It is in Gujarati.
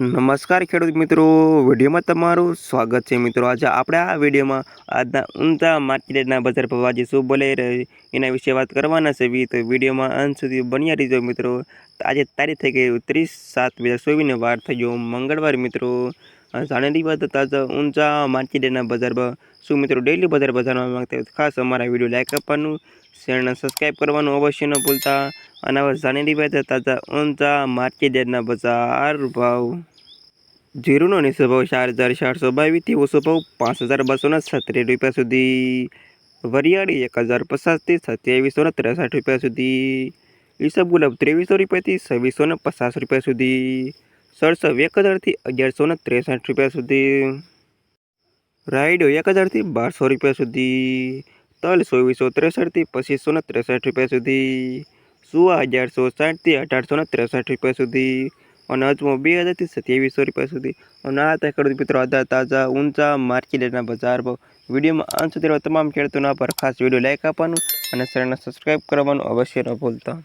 નમસ્કાર ખેડૂત મિત્રો, વિડીયોમાં તમારું સ્વાગત છે મિત્રો. આજે આપણે આ વિડીયોમાં આજના ઊંચા માર્કેટના બજાર ભાવ આજે શું બોલાઈ રહે, એના વિશે વાત કરવાના છે. તો વિડીયોમાં અંત સુધી બન્યા રહીજો મિત્રો. આજે તારીખ થઈ ગઈ ત્રીસ સાત બે હજાર ચોવીસને વાર થઈ ગયો મંગળવાર મિત્રો. જાણેલી તાજા ઊંચા માર્કેટના બજાર શું મિત્રો ડેલી બજાર બજારમાં માંગતા હોય ખાસ અમારા વીડિયો લાઈક આપવાનું ચેનલ સબસ્ક્રાઈબ કરવાનું અવશ્ય ન ભૂલતા. અને હવે જાણેલી તાજા ઊંચા માર્કેટના બજાર ભાવ. જીરુનો નિશો ભાવ ચાર હજાર ચારસો બાવીસથી ઓછો ભાવ પાંચ હજાર બસોના છત્રીસ રૂપિયા સુધી. વરિયાળી એક હજાર પચાસથી સત્યાવીસોને ત્રેસઠ રૂપિયા સુધી. ઈસબ ગુલાબ ત્રેવીસો રૂપિયાથી છવ્વીસો ને પચાસ રૂપિયા સુધી. સરસો એક હજારથી અગિયારસો ને ત્રેસઠ રૂપિયા સુધી. રાઈડો એક હજારથી બારસો રૂપિયા સુધી. તલ ચોવીસો ત્રેસઠથી પચીસો ને ત્રેસઠ રૂપિયા સુધી. સુવા અગિયારસો સાઠથી અઢારસો ને ત્રેસઠ રૂપિયા સુધી. અને અજમો બે હજારથી સત્યાવીસો રૂપિયા સુધી. અને આ હતા ખેડૂત મિત્રો આધાર તાજા, ઊંચા માર્કેટના બજાર ભાવ. વિડીયોમાં અંત સુધી તમામ ખેડૂતોના પર ખાસ વીડિયો લાઇક આપવાનું અને ચેનલને સબસ્ક્રાઈબ કરવાનું અવશ્ય ન ભૂલતા.